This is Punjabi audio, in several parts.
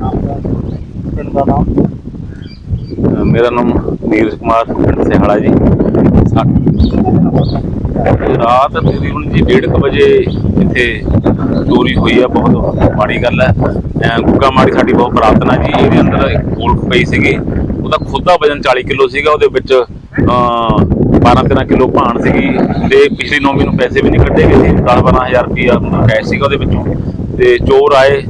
ਪਿੰਡ ਦਾ ਨਾਮ? ਅ, ਮੇਰਾ ਨਾਮ ਨੀਰਜ ਕੁਮਾਰ ਪਿੰਡ ਸਿਹਾਲਾ ਜੀ ਸਾ- ਰਾਤ ਤਕਰੀਬਨ ਜੀ 1:30 ਵਜੇ ਇੱਥੇ ਚੋਰੀ ਹੋਈ ਆ ਬਹੁਤ ਮਾੜੀ ਗੱਲ ਹੈ ਐ ਗੁੱਗਾ ਮਾੜੀ ਸਾਡੀ ਬਹੁਤ ਪ੍ਰਾਰਥਨਾ ਜੀ ਇਹਦੇ ਅੰਦਰ ਇੱਕ ਗੋਲਕ ਪਈ ਸੀਗੀ। ਉਹਦਾ ਖੁਦ ਦਾ ਵਜ਼ਨ 40 ਕਿਲੋ ਸੀਗਾ ਉਹਦੇ ਵਿੱਚ ਅ 12-13 ਕਿਲੋ ਭਾਣ ਸੀਗੀ। ਤੇ ਪਿਛਲੀ ਨੌਵੀਂ ਨੂੰ ਪੈਸੇ ਵੀ ਨਹੀਂ ਕੱਢੇ ਗਏ ਸੀ 10-12000 ਰੁਪਇਆ ਕੈਸ਼ ਸੀਗਾ ਉਹਦੇ ਵਿੱਚੋਂ। ਤੇ ਚੋਰ ਆਏ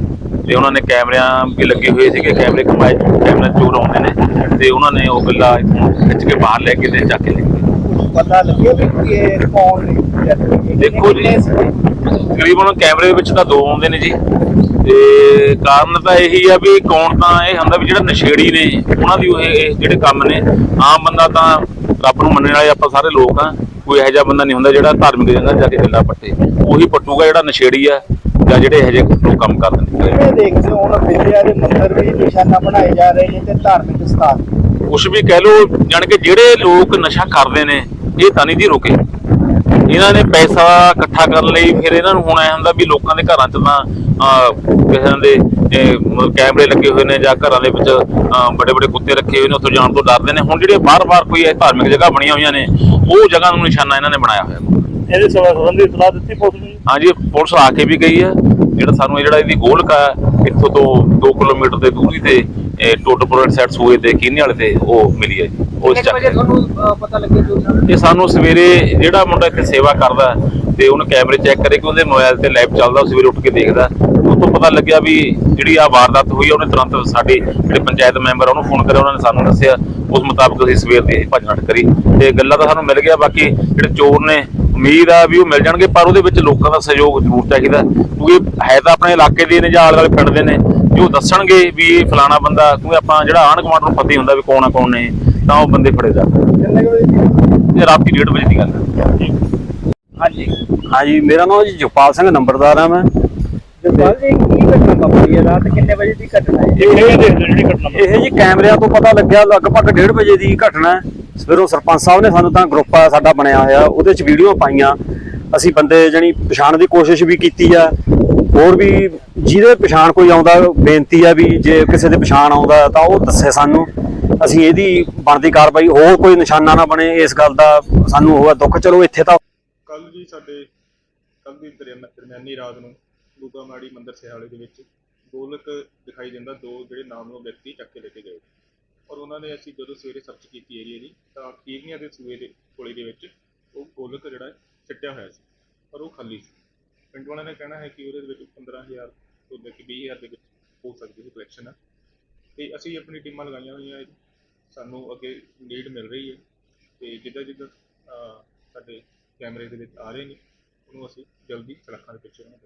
ਤੇ ਉਹਨਾਂ ਨੇ ਕੈਮਰਿਆਂ ਵੀ ਲੱਗੇ ਹੋਏ ਸੀਗੇ ਕੈਮਰੇ ਕਮਾਏ ਕੈਮਰੇ ਚੋਰ ਆਉਂਦੇ ਨੇ ਤੇ ਉਹਨਾਂ ਨੇ ਉਹ ਗੱਲਾ ਇੱਥੋਂ ਖਿੱਚ ਕੇ ਬਾਹਰ ਲੈ ਕੇ ਤੇ ਚੱਕ ਕੇ ਲੈ ਗਏ। ਪਤਾ ਲੱਗਿਆ ਵੀ ਇਹ ਕੌਣ ਨੇ? ਦੇਖੋ ਜੀ ਤਕਰੀਬਨ ਕੈਮਰੇ ਵਿੱਚ ਤਾਂ ਦੋ ਆਉਂਦੇ ਨੇ ਜੀ। ਤੇ ਕਾਰਨ ਤਾਂ ਇਹੀ ਆ ਵੀ ਕੌਣ ਤਾਂ ਇਹ ਹੁੰਦਾ ਵੀ ਜਿਹੜਾ ਨਸ਼ੇੜੀ ਨੇ ਉਹਨਾਂ ਦੀ ਉਹ ਇਹ ਜਿਹੜੇ ਕੰਮ ਨੇ। ਆਮ ਬੰਦਾ ਤਾਂ ਰੱਬ ਨੂੰ ਮੰਨਣ ਵਾਲੇ ਆਪਾਂ ਸਾਰੇ ਲੋਕ ਆ। ਕੋਈ ਇਹੋ ਜਿਹਾ ਬੰਦਾ ਨਹੀਂ ਹੁੰਦਾ ਜਿਹੜਾ ਧਾਰਮਿਕ ਜਗ੍ਹਾ ਜਾ ਕੇ ਗੱਲਾਂ ਪੱਟੇ। ਉਹੀ ਪੱਟੂਗਾ ਜਿਹੜਾ ਨਸ਼ੇੜੀ ਆ। ਜਾਂ ਜਿਹੜੇ ਇਹੋ ਜਿਹੇ ਲੋਕ ਕੰਮ ਕਰਦੇ ਨੇ। ਕਿਵੇਂ ਦੇਖਦੇ ਹੋ ਹੁਣ ਵਿਦਿਆ ਦੇ ਮੰਦਰ ਵੀ ਨਿਸ਼ਾਨਾ ਬਣਾਏ ਜਾ ਰਹੇ ਨੇ ਤੇ ਧਾਰਮਿਕ ਸਥਾਨ। ਕੁਛ ਵੀ ਕਹਿ ਲੋ ਜਾਣ ਕੇ ਜਿਹੜੇ ਲੋਕ ਨਸ਼ਾ ਕਰਦੇ ਨੇ ਇਹ ਤਾਂ ਨਹੀਂ ਜੀ ਰੁਕੇ। ਇਹਨਾਂ ਨੇ ਪੈਸਾ ਇਕੱਠਾ ਕਰਨ ਲਈ ਫਿਰ ਇਹਨਾਂ ਨੂੰ ਹੁਣ ਐ ਹੁੰਦਾ ਵੀ ਲੋਕਾਂ ਦੇ ਘਰਾਂ 'ਚ ਤਾਂ ਕਿਸੇ ਦੇ ਕੈਮਰੇ ਲੱਗੇ ਹੋਏ ਨੇ ਜਾਂ ਘਰਾਂ ਦੇ ਵਿੱਚ ਵੱਡੇ ਵੱਡੇ ਕੁੱਤੇ ਰੱਖੇ ਹੋਏ ਨੇ ਉੱਥੋਂ ਜਾਣ ਤੋਂ ਡਰਦੇ ਨੇ। ਹੁਣ ਜਿਹੜੇ ਬਾਰ-ਬਾਰ ਕੋਈ ਇਹ ਧਾਰਮਿਕ ਜਗ੍ਹਾ ਬਣੀਆਂ ਹੋਈਆਂ ਨੇ ਉਹ ਜਗ੍ਹਾ ਨੂੰ ਨਿਸ਼ਾਨਾ ਇਹਨਾਂ ਨੇ ਬਣਾਇਆ ਹੋਇਆ। ਇਹਦੇ ਸੰਬੰਧੀ ਸਲਾਹ ਦਿੱਤੀ ਪੁਲਿਸ ਨੂੰ ਹਾਂਜੀ ਪੁਲਿਸ ਆ ਕੇ ਵੀ ਗਈ ਹੈ। ਜਿਹੜਾ ਸਾਨੂੰ ਇਹ ਜਿਹੜਾ ਇਹਦੀ ਗੋਲਕ ਇੱਥੋਂ ਤੋਂ 2 ਕਿਲੋਮੀਟਰ ਦੇ ਦੂਰੀ ਤੇ ਇਹ ਟੋਟਪੁਰ ਸਾਈਡ ਸੂਏ ਤੇ ਕੀਨੇ ਵਾਲੇ ਤੇ ਉਹ ਮਿਲੀ ਹੈ ਉਸ ਚੱਕ ਇਹ ਸਾਨੂੰ ਸਵੇਰੇ ਜਿਹੜਾ ਮੁੰਡਾ ਇੱਥੇ ਸੇਵਾ ਕਰਦਾ ਤੇ ਉਹਨੇ ਕੈਮਰੇ ਚੈੱਕ ਕਰੇ ਕਿ ਉਹਦੇ ਮੋਬਾਈਲ ਤੇ ਲਾਈਵ ਚੱਲਦਾ ਉਹ ਸਵੇਰੇ ਉੱਠ ਕੇ ਦੇਖਦਾ। ਉਹ ਤੋਂ ਪਤਾ ਲੱਗਿਆ ਵੀ ਜਿਹੜੀ ਆ ਵਾਰਦਾਤ ਹੋਈ ਆ, ਉਹਨੇ ਤੁਰੰਤ ਸਾਡੇ ਜਿਹੜੇ ਪੰਚਾਇਤ ਮੈਂਬਰ ਉਹਨੂੰ ਫੋਨ ਕਰਿਆ ਉਹਨਾਂ ਨੇ ਸਾਨੂੰ ਦੱਸਿਆ ਉਸ ਮੁਤਾਬਕ ਅਸੀਂ ਸਵੇਰ ਦੀ ਭੱਜ ਨੱਠ ਕਰੀ। ਤੇ ਗੱਲਾਂ ਤਾਂ ਸਾਨੂੰ ਮਿਲ ਗਿਆ ਬਾਕੀ ਜਿਹੜੇ ਚੋਰ ਨੇ ਉਮੀਦ ਆ ਵੀ ਉਹ ਮਿਲ ਜਾਣਗੇ ਪਰ ਉਹਦੇ ਵਿੱਚ ਲੋਕਾਂ ਦਾ ਸਹਿਯੋਗ ਜ਼ਰੂਰ ਚਾਹੀਦਾ ਕਿਉਂਕਿ ਹੈ ਤਾਂ ਆਪਣੇ ਇਲਾਕੇ ਦੇ ਨੇ ਜਾਂ ਆਲੇ ਦੁਆਲੇ ਪਿੰਡ ਦੇ ਨੇ ਜੋ ਦੱਸਣਗੇ ਵੀ ਇਹ ਫਲਾਣਾ ਬੰਦਾ ਕਿਉਂਕਿ ਆਪਾਂ ਜਿਹੜਾ ਆਂਢ ਗੁਆਂਢ ਨੂੰ ਪਤਾ ਹੀ ਹੁੰਦਾ ਵੀ ਕੌਣ ਆ ਕੌਣ ਨੇ ਤਾਂ ਉਹ ਬੰਦੇ ਫੜੇ ਜਾਂਦੇ? ਇਹ ਰਾਤੀ 1:30 ਵਜੇ ਦੀ ਗੱਲ ਹੈ। ਹਾਂਜੀ। ਹਾਂਜੀ ਮੇਰਾ ਨਾਮ ਜੀ ਜਗਪਾਲ ਸਿੰਘ ਨੰਬਰਦਾਰ ਆ ਮੈਂ। ਜਗਪਾਲ ਜੀ ਕੀ ਘਟਨਾ ਵਾਪਰੀ ਹੈ? ਰਾਤ ਕਿੰਨੇ ਵਜੇ ਦੀ ਘਟਨਾ ਹੈ? ਇਹ ਜਿਹੜੀ ਘਟਨਾ ਇਹ ਜੀ ਕੈਮਰਿਆਂ ਤੋਂ ਪਤਾ ਲੱਗਿਆ ਲਗਭਗ 1:30 ਵਜੇ ਦੀ ਘਟਨਾ ਹੈ। ਸਵੇਰੋਂ ਸਰਪੰਚ ਸਾਹਿਬ ਨੇ ਸਾਨੂੰ ਤਾਂ ਗਰੁੱਪ ਆ ਸਾਡਾ ਬਣਿਆ ਹੋਇਆ, ਉਹਦੇ ਚ ਵੀਡੀਓ ਪਾਈਆਂ। ਅਸੀਂ ਬੰਦੇ ਜਣੀ ਪਛਾਣ ਦੀ ਕੋਸ਼ਿਸ਼ ਵੀ ਕੀਤੀ ਆ। ਹੋਰ ਵੀ ਜਿਹਦੇ ਪਛਾਣ ਕੋਈ ਆਉਂਦਾ, ਬੇਨਤੀ ਆ ਵੀ ਜੇ ਕਿਸੇ ਦੇ ਪਛਾਣ ਆਉਂਦਾ ਤਾਂ ਉਹ ਦੱਸੇ ਸਾਨੂੰ। ਅਸੀਂ ਇਹਦੀ ਬਣਦੀ ਕਾਰਵਾਈ, ਹੋਰ ਕੋਈ ਨਿਸ਼ਾਨਾ ਨਾ ਬਣੇ ਇਸ ਗੱਲ ਦਾ। ਸਾਨੂੰ ਹੋਇਆ ਦੁੱਖ, ਚਲੋ ਇੱਥੇ ਤਾਂ ਕੱਲ ਜੀ ਸਾਡੇ ਕੱਲ ਦੀ ਦਰਮਿਆਨੀ ਰਾਤ ਨੂੰ ਗੁੱਗਾ ਮਾੜੀ ਮੰਦਿਰ ਸਿਹਾਲੇ ਦੇ ਵਿੱਚ ਗੋਲਕ ਦਿਖਾਈ ਦਿੰਦਾ, ਦੋ ਜਿਹੜੇ ਨਾਮਨੋ ਵਿਅਕਤੀ ਚੱਕ ਕੇ ਲੈ ਕੇ ਗਏ। ਉਹਨਾਂ ਨੇ ਅਸੀਂ ਜਦੋਂ ਸਵੇਰੇ ਸਰਚ ਕੀਤੀ ਏਰੀਆ ਦੀ, ਤਾਂ ਕੀਵੀਆਂ ਦੇ ਸੂਏ ਦੇ ਕੋਲੇ ਦੇ ਵਿੱਚ ਉਹ ਗੋਲਕ ਜਿਹੜਾ ਹੈ ਸਿੱਟਿਆ ਹੋਇਆ ਸੀ, ਪਰ ਉਹ ਖਾਲੀ ਸੀ। ਪਿੰਡ ਵਾਲਿਆਂ ਨੇ ਕਹਿਣਾ ਹੈ ਕਿ ਉਹਦੇ ਵਿੱਚ 15000 ਤੋਂ ਲੈ ਕੇ 20000 ਦੇ ਵਿੱਚ ਹੋ ਸਕਦੀ ਹੈ ਕਲੈਕਸ਼ਨ ਤੇ ਅਸੀਂ ਆਪਣੀ ਟੀਮਾਂ ਲਗਾਈਆਂ ਹੋਈਆਂ ਸਾਨੂੰ ਅੱਗੇ ਨੀਡ ਮਿਲ ਰਹੀ ਹੈ। ਤੇ ਜਿੱਦਾਂ ਜਿੱਦਾਂ ਸਾਡੇ ਕੈਮਰੇ ਦੇ ਵਿੱਚ ਆ ਰਹੇ ਨੇ, ਉਹਨੂੰ ਅਸੀਂ ਜਲਦੀ ਸੜਕਾਂ ਦੇ ਪਿੱਛੇ ਉਹਨਾਂ